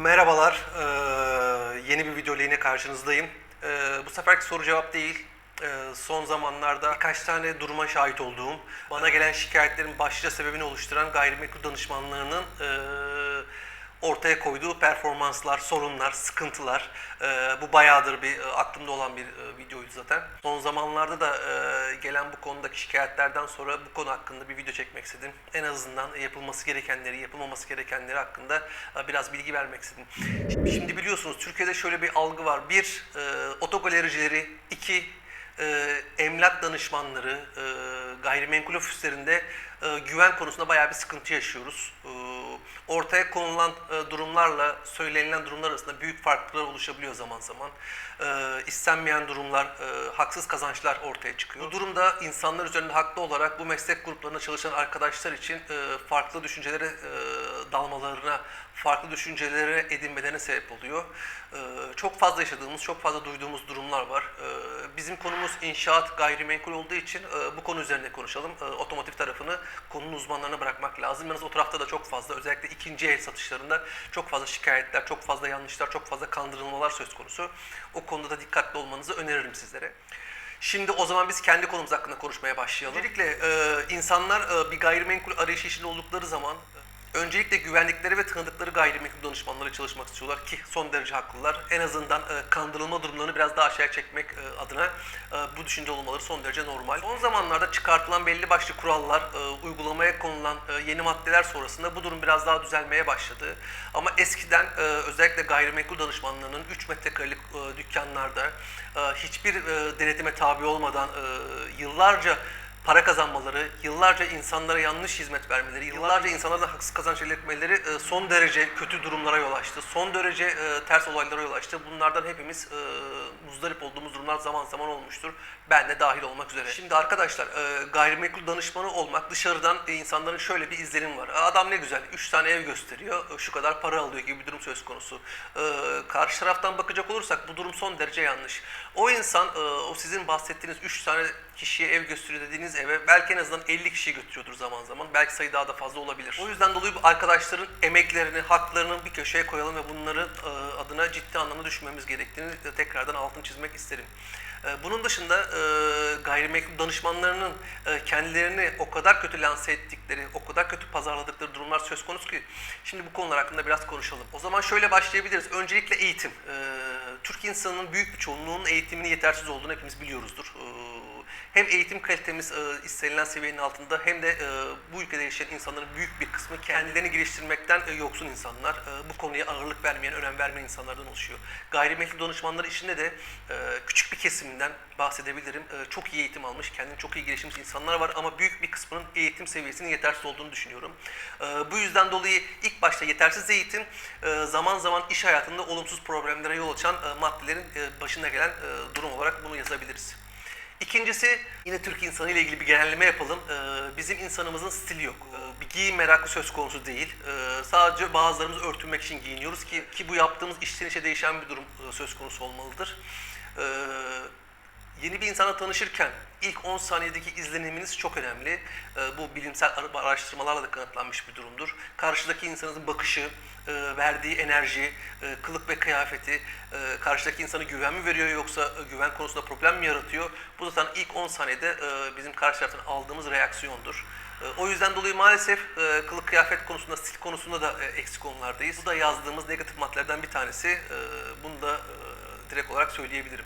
Merhabalar, ee, yeni bir video ile yine karşınızdayım. Ee, bu seferki soru cevap değil, Ee, son zamanlarda birkaç tane duruma şahit olduğum, bana gelen şikayetlerin başlıca sebebini oluşturan gayrimenkul danışmanlığının ee, ortaya koyduğu performanslar, sorunlar, sıkıntılar. Ee, bu bayağıdır bir e, aklımda olan bir e, videoydu zaten. Son zamanlarda da e, gelen bu konudaki şikayetlerden sonra bu konu hakkında bir video çekmek istedim. En azından yapılması gerekenleri, yapılmaması gerekenleri hakkında e, biraz bilgi vermek istedim. Şimdi biliyorsunuz Türkiye'de şöyle bir algı var. Bir, e, otogalericileri, iki, e, emlak danışmanları, e, gayrimenkul ofislerinde e, güven konusunda bayağı bir sıkıntı yaşıyoruz. E, ortaya konulan e, durumlarla söylenilen durumlar arasında büyük farklılıklar oluşabiliyor zaman zaman. E, istenmeyen durumlar, e, haksız kazançlar ortaya çıkıyor. Bu durumda insanlar üzerinde haklı olarak bu meslek gruplarında çalışan arkadaşlar için e, farklı düşüncelere e, dalmalarına, farklı düşüncelere edinmelerine sebep oluyor. E, çok fazla yaşadığımız, çok fazla duyduğumuz durumlar var. E, bizim konumuz inşaat, gayrimenkul olduğu için e, bu konu üzerine konuşalım. E, otomotiv tarafını konunun uzmanlarına bırakmak lazım. Yalnız o tarafta da çok fazla, özellikle ikinci el satışlarında çok fazla şikayetler, çok fazla yanlışlar, çok fazla kandırılmalar söz konusu. O konuda da dikkatli olmanızı öneririm sizlere. Şimdi o zaman biz kendi konumuz hakkında konuşmaya başlayalım. Öncelikle e, insanlar e, bir gayrimenkul arayışı içinde oldukları zaman e, öncelikle güvendikleri ve tanıdıkları gayrimenkul danışmanları çalışmak istiyorlar ki son derece haklılar. En azından e, kandırılma durumlarını biraz daha aşağıya çekmek e, adına e, bu düşünce olmaları son derece normal. Son zamanlarda çıkartılan belli başlı kurallar, e, uygulamaya konulan e, yeni maddeler sonrasında bu durum biraz daha düzelmeye başladı. Ama eskiden e, özellikle gayrimenkul danışmanlarının 3 metrekarelik e, dükkanlarda e, hiçbir e, denetime tabi olmadan e, yıllarca para kazanmaları, yıllarca insanlara yanlış hizmet vermeleri, yıllarca insanlardan haksız kazanç elde etmeleri e, son derece kötü durumlara yol açtı. Son derece e, ters olaylara yol açtı. Bunlardan hepimiz e, muzdarip olduğumuz durumlar zaman zaman olmuştur. Ben de dahil olmak üzere. Şimdi arkadaşlar gayrimenkul danışmanı olmak dışarıdan insanların şöyle bir izlenim var. Adam ne güzel 3 tane ev gösteriyor, şu kadar para alıyor gibi bir durum söz konusu. Karşı taraftan bakacak olursak bu durum son derece yanlış. O insan o sizin bahsettiğiniz 3 tane kişiye ev gösteriyor dediğiniz eve belki en azından 50 kişiyi götürüyordur zaman zaman. Belki sayı daha da fazla olabilir. O yüzden dolayı bu arkadaşların emeklerini, haklarını bir köşeye koyalım ve bunların e, adına ciddi anlamda düşünmemiz gerektiğini tekrardan altını çizmek isterim. E, Bunun dışında e, gayrimenkul danışmanlarının kendilerini o kadar kötü lanse ettikleri, o kadar kötü pazarladıkları durumlar söz konusu ki şimdi bu konular hakkında biraz konuşalım. O zaman şöyle başlayabiliriz. Öncelikle eğitim. Türk insanının büyük bir çoğunluğunun eğitiminin yetersiz olduğunu hepimiz biliyoruzdur. Hem eğitim kalitemiz e, istenilen seviyenin altında hem de e, bu ülkede yaşayan insanların büyük bir kısmı kendilerini geliştirmekten e, yoksun insanlar. E, bu konuya ağırlık vermeyen, önem vermeyen insanlardan oluşuyor. Gayrimenkul danışmanları içinde de e, küçük bir kesiminden bahsedebilirim. E, çok iyi eğitim almış, kendini çok iyi geliştirmiş insanlar var ama büyük bir kısmının eğitim seviyesinin yetersiz olduğunu düşünüyorum. E, bu yüzden dolayı ilk başta yetersiz eğitim e, zaman zaman iş hayatında olumsuz problemlere yol açan e, maddelerin e, başına gelen e, durum olarak bunu yazabiliriz. İkincisi yine Türk insanı ile ilgili bir genelleme yapalım. Ee, bizim insanımızın stili yok. Ee, bir giyim merakı söz konusu değil. Ee, sadece bazılarımız örtünmek için giyiniyoruz ki ki bu yaptığımız içten içe değişen bir durum e, söz konusu olmalıdır. Ee, yeni bir insana tanışırken ilk 10 saniyedeki izleniminiz çok önemli. Ee, bu bilimsel ara- araştırmalarla da kanıtlanmış bir durumdur. Karşıdaki insanın bakışı, e, verdiği enerji, e, kılık ve kıyafeti, e, karşıdaki insana güven mi veriyor yoksa güven konusunda problem mi yaratıyor? Bu zaten ilk 10 saniyede bizim karşı taraftan aldığımız reaksiyondur. O yüzden dolayı maalesef kılık kıyafet konusunda, stil konusunda da eksik konulardayız. Bu da yazdığımız negatif maddelerden bir tanesi. Bunu da direkt olarak söyleyebilirim.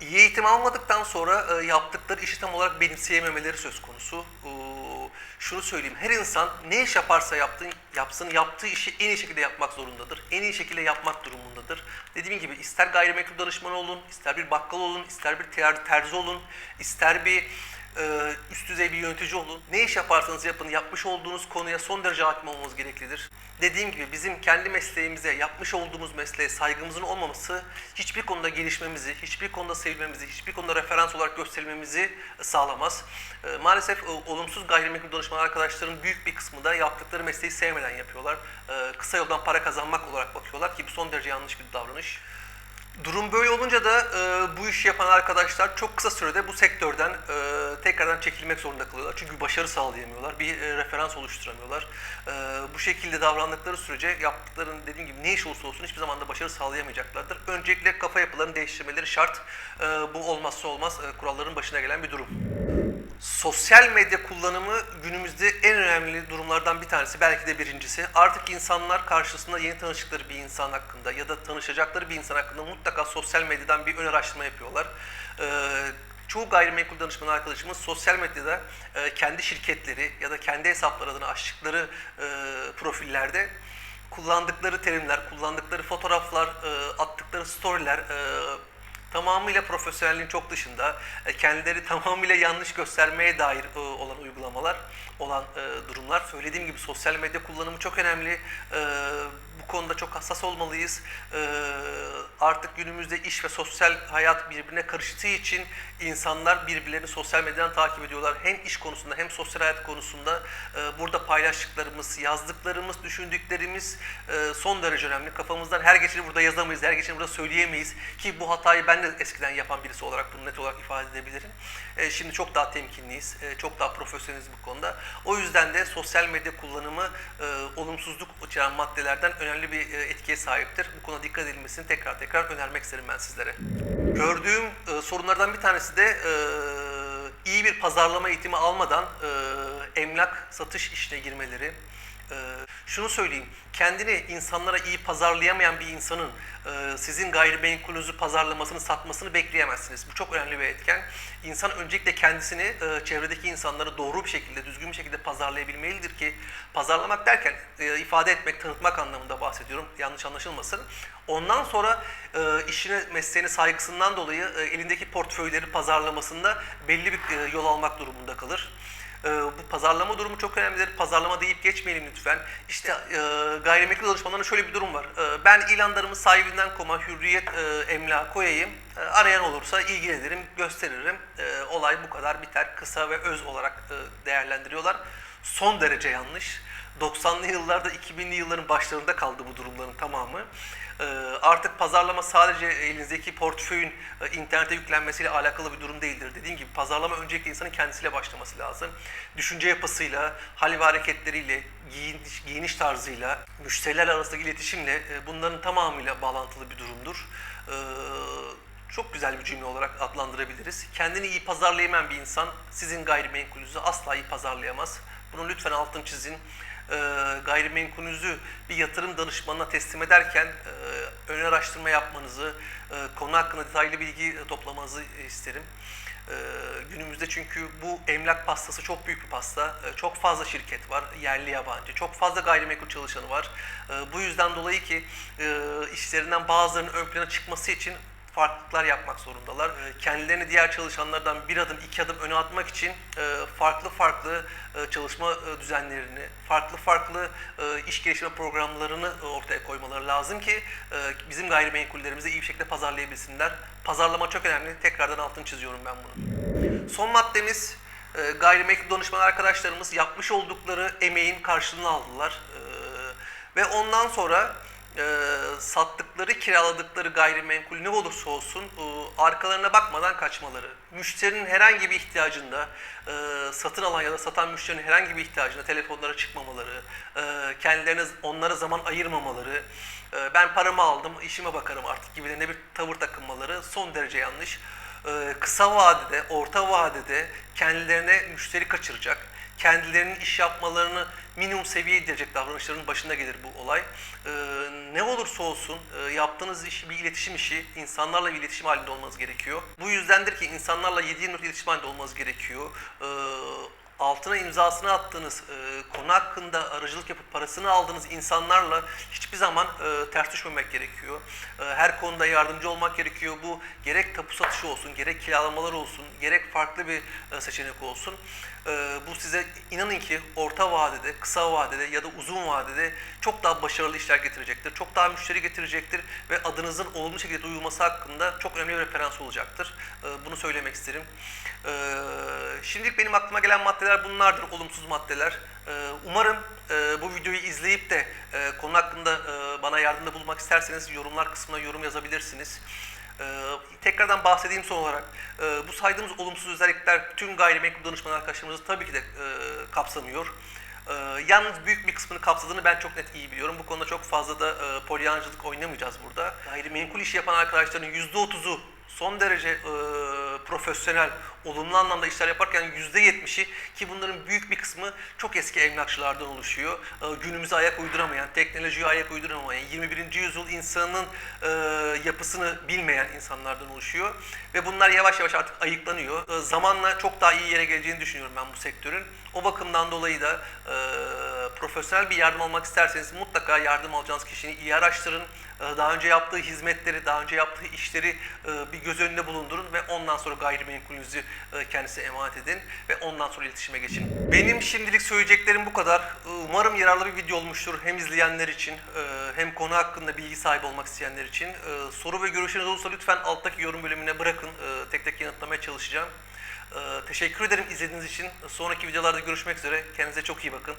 İyi eğitim almadıktan sonra e, yaptıkları işi tam olarak benimseyememeleri söz konusu. Şunu söyleyeyim, her insan ne iş yaparsa yaptığın, yapsın, yaptığı işi en iyi şekilde yapmak zorundadır. En iyi şekilde yapmak durumundadır. Dediğim gibi ister gayrimenkul danışmanı olun, ister bir bakkal olun, ister bir ter- terzi olun, ister bir e, düzey bir yönetici olun. Ne iş yaparsanız yapın, yapmış olduğunuz konuya son derece hakim olmanız gereklidir. Dediğim gibi bizim kendi mesleğimize, yapmış olduğumuz mesleğe saygımızın olmaması hiçbir konuda gelişmemizi, hiçbir konuda sevilmemizi, hiçbir konuda referans olarak gösterilmemizi sağlamaz. E, maalesef e, olumsuz gayrimenkul danışman arkadaşların büyük bir kısmı da yaptıkları mesleği sevmeden yapıyorlar. E, kısa yoldan para kazanmak olarak bakıyorlar ki bu son derece yanlış bir davranış. Durum böyle olunca da e, bu işi yapan arkadaşlar çok kısa sürede bu sektörden e, tekrardan çekilmek zorunda kalıyorlar. Çünkü başarı sağlayamıyorlar, bir e, referans oluşturamıyorlar. E, bu şekilde davrandıkları sürece yaptıkların dediğim gibi ne iş olursa olsun hiçbir zaman da başarı sağlayamayacaklardır. Öncelikle kafa yapılarını değiştirmeleri şart. E, bu olmazsa olmaz e, kuralların başına gelen bir durum. Sosyal medya kullanımı günümüzde en önemli durumlardan bir tanesi, belki de birincisi. Artık insanlar karşısında yeni tanıştıkları bir insan hakkında ya da tanışacakları bir insan hakkında mutlaka sosyal medyadan bir ön araştırma yapıyorlar. Ee, çoğu gayrimenkul danışman arkadaşımız sosyal medyada e, kendi şirketleri ya da kendi hesapları adına açtıkları e, profillerde kullandıkları terimler, kullandıkları fotoğraflar, e, attıkları storyler, e, tamamıyla profesyonelliğin çok dışında e, kendileri tamamıyla yanlış göstermeye dair e, olan uygulamalar, olan e, durumlar. Söylediğim gibi sosyal medya kullanımı çok önemli. Bu konuda çok hassas olmalıyız. E, Artık günümüzde iş ve sosyal hayat birbirine karıştığı için insanlar birbirlerini sosyal medyadan takip ediyorlar. Hem iş konusunda hem sosyal hayat konusunda e, burada paylaştıklarımız, yazdıklarımız, düşündüklerimiz e, son derece önemli. Kafamızdan her geçeni burada yazamayız, her geçeni burada söyleyemeyiz ki bu hatayı ben de eskiden yapan birisi olarak bunu net olarak ifade edebilirim. E, Şimdi çok daha temkinliyiz, çok daha profesyoneliz bu konuda. O yüzden de sosyal medya kullanımı olumsuzluk içeren maddelerden önemli bir e, etkiye sahiptir. Bu konuda dikkat edilmesini tekrar tekrar önermek isterim ben sizlere. Gördüğüm e, sorunlardan bir tanesi de e, iyi bir pazarlama eğitimi almadan e, emlak satış işine girmeleri. E, şunu söyleyeyim, kendini insanlara iyi pazarlayamayan bir insanın e, sizin gayrimenkulünüzü pazarlamasını, satmasını bekleyemezsiniz. Bu çok önemli bir etken. İnsan öncelikle kendisini e, çevredeki insanlara doğru bir şekilde, düzgün bir şekilde pazarlayabilmelidir ki pazarlamak derken e, ifade etmek, tanıtmak anlamında bahsediyorum. Yanlış anlaşılmasın. Ondan sonra e, işine, mesleğine saygısından dolayı e, elindeki portföyleri pazarlamasında belli bir e, yol almak durumunda kalır. E, bu pazarlama durumu çok önemlidir. Pazarlama deyip geçmeyelim lütfen. İşte e, gayrimenkul danışmanlarında şöyle bir durum var. E, ben ilanlarımı sahibinden koma hürriyet e, emlak koyayım. E, arayan olursa ilgilenirim, gösteririm. E, olay bu kadar biter. Kısa ve öz olarak e, değerlendiriyorlar. Son derece yanlış. 90'lı yıllarda 2000'li yılların başlarında kaldı bu durumların tamamı. Ee, Artık pazarlama sadece elinizdeki portföyün e, internete yüklenmesiyle alakalı bir durum değildir. Dediğim gibi pazarlama öncelikle insanın kendisiyle başlaması lazım. Düşünce yapısıyla, hal ve hareketleriyle, giyiniş, giyiniş tarzıyla, müşteriler arasındaki iletişimle e, bunların tamamıyla bağlantılı bir durumdur. Ee, çok güzel bir cümle olarak adlandırabiliriz. Kendini iyi pazarlayamayan bir insan sizin gayrimenkulünüzü asla iyi pazarlayamaz. Bunu lütfen altın çizin. Ee, gayrimenkulünüzü bir yatırım danışmanına teslim ederken e, ön araştırma yapmanızı, e, konu hakkında detaylı bilgi toplamanızı isterim. Ee, günümüzde çünkü bu emlak pastası çok büyük bir pasta. Ee, çok fazla şirket var, yerli yabancı. Çok fazla gayrimenkul çalışanı var. Ee, bu yüzden dolayı ki e, işlerinden bazılarının ön plana çıkması için farklılıklar yapmak zorundalar. Ee, Kendilerini diğer çalışanlardan bir adım, iki adım öne atmak için e, farklı farklı e, çalışma e, düzenlerini, farklı farklı iş geliştirme programlarını ortaya koymaları lazım ki bizim gayrimenkullerimizi iyi bir şekilde pazarlayabilsinler. Pazarlama çok önemli. Tekrardan altını çiziyorum ben bunu. Son maddemiz gayrimenkul danışman arkadaşlarımız yapmış oldukları emeğin karşılığını aldılar. Ve ondan sonra e, sattıkları, kiraladıkları gayrimenkul ne olursa olsun e, arkalarına bakmadan kaçmaları. Müşterinin herhangi bir ihtiyacında, e, satın alan ya da satan müşterinin herhangi bir ihtiyacında telefonlara çıkmamaları, e, kendilerine onlara zaman ayırmamaları, e, ben paramı aldım, işime bakarım artık gibilerine bir tavır takınmaları son derece yanlış. E, kısa vadede, orta vadede kendilerine müşteri kaçıracak, kendilerinin iş yapmalarını minimum seviyeye indirecek davranışların başında gelir bu olay. Ee, ne olursa olsun e, yaptığınız iş bir iletişim işi, insanlarla bir iletişim halinde olmanız gerekiyor. Bu yüzdendir ki insanlarla 7-24 iletişim halinde olmanız gerekiyor. Altına imzasını attığınız e, konu hakkında aracılık yapıp parasını aldığınız insanlarla hiçbir zaman e, ters düşmemek gerekiyor. E, her konuda yardımcı olmak gerekiyor. Bu gerek tapu satışı olsun, gerek kiralamalar olsun, gerek farklı bir e, seçenek olsun. E, bu size inanın ki orta vadede, kısa vadede ya da uzun vadede çok daha başarılı işler getirecektir. Çok daha müşteri getirecektir ve adınızın olumlu şekilde duyulması hakkında çok önemli bir referans olacaktır. E, bunu söylemek isterim. E, şimdilik benim aklıma gelen maddeler maddeler bunlardır, olumsuz maddeler. Ee, Umarım e, bu videoyu izleyip de e, konu hakkında e, bana yardımda bulmak isterseniz yorumlar kısmına yorum yazabilirsiniz. Ee, tekrardan bahsedeyim son olarak. Ee, bu saydığımız olumsuz özellikler tüm gayrimenkul danışman arkadaşlarımızı tabii ki de kapsamıyor. Yalnız büyük bir kısmını kapsadığını ben çok net iyi biliyorum. Bu konuda çok fazla da e, polyancılık oynamayacağız burada. Gayrimenkul işi yapan arkadaşların %30'u son derece profesyonel, olumlu anlamda işler yaparken %70'i ki bunların büyük bir kısmı çok eski emlakçılardan oluşuyor. E, günümüze ayak uyduramayan, teknolojiye ayak uyduramayan, 21. yüzyıl insanının e, yapısını bilmeyen insanlardan oluşuyor. Ve bunlar yavaş yavaş artık ayıklanıyor. E, zamanla çok daha iyi yere geleceğini düşünüyorum ben bu sektörün. O bakımdan dolayı da e, profesyonel bir yardım almak isterseniz mutlaka yardım alacağınız kişiyi iyi araştırın. E, daha önce yaptığı hizmetleri, daha önce yaptığı işleri e, bir göz önünde bulundurun ve ondan sonra gayrimenkulünüzü e, kendisine emanet edin ve ondan sonra iletişime geçin. Benim şimdilik söyleyeceklerim bu kadar. E, Umarım yararlı bir video olmuştur hem izleyenler için hem konu hakkında bilgi sahibi olmak isteyenler için. Soru ve görüşleriniz olursa lütfen alttaki yorum bölümüne bırakın. Tek tek yanıtlamaya çalışacağım. Teşekkür ederim izlediğiniz için. Sonraki videolarda görüşmek üzere. Kendinize çok iyi bakın.